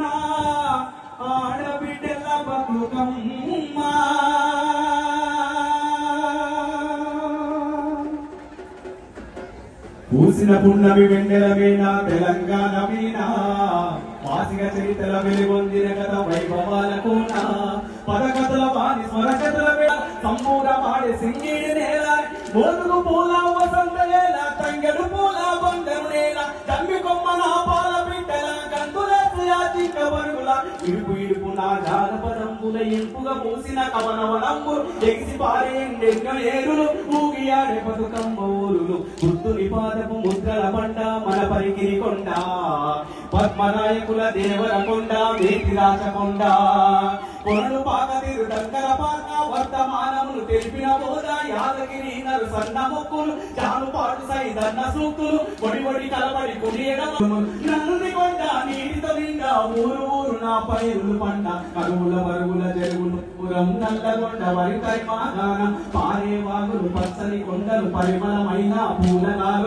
నా ఆడబిడ్డల బతుకమ్మా. పూసిన పున్నమి వెన్నెల వీణ తెలంగాణ వీణ. మాసిక చరిత్రల వెలుగొందిన కథ వైభవాలకు నా పదకథల వాణి స్వరకథల వేళ సంపూర్ణ పాడే సింగిడి నేల. మోదుగు పూల కందులేసి యాచిక వరుగుల ఇడుపు ఇడుపు నా జానపదంబుల ఇంపుగా మూసిన కవనవనంబు ఎగిసి పారే ఎండెంగ ఏరులు ఊగి ఆడే బతుకమ్మ ఊరులు. గుర్తుని పాదపు ముద్రల పండ మన పరికిరి కొండ. పద్మనాయకుల దేవర కొండ వేటి రాచకొండ కొనలు పాక తీరు దగ్గర పాక వర్తమానములు తెలిపిన బోధ యాదగిరి నరు సన్న ముక్కులు చాలు పాటు సై దన్న సూక్తులు. పొడి పొడి కలబడి కుడియడము నన్ను ఊరు ఊరు నా పైరులు పంట. కరువుల వరుగుల జరుగులు పురం నల్లగొండ వరి కైమాగాన పారే వాగులు పచ్చని కొండలు పరిమళమైన పూలగాలు.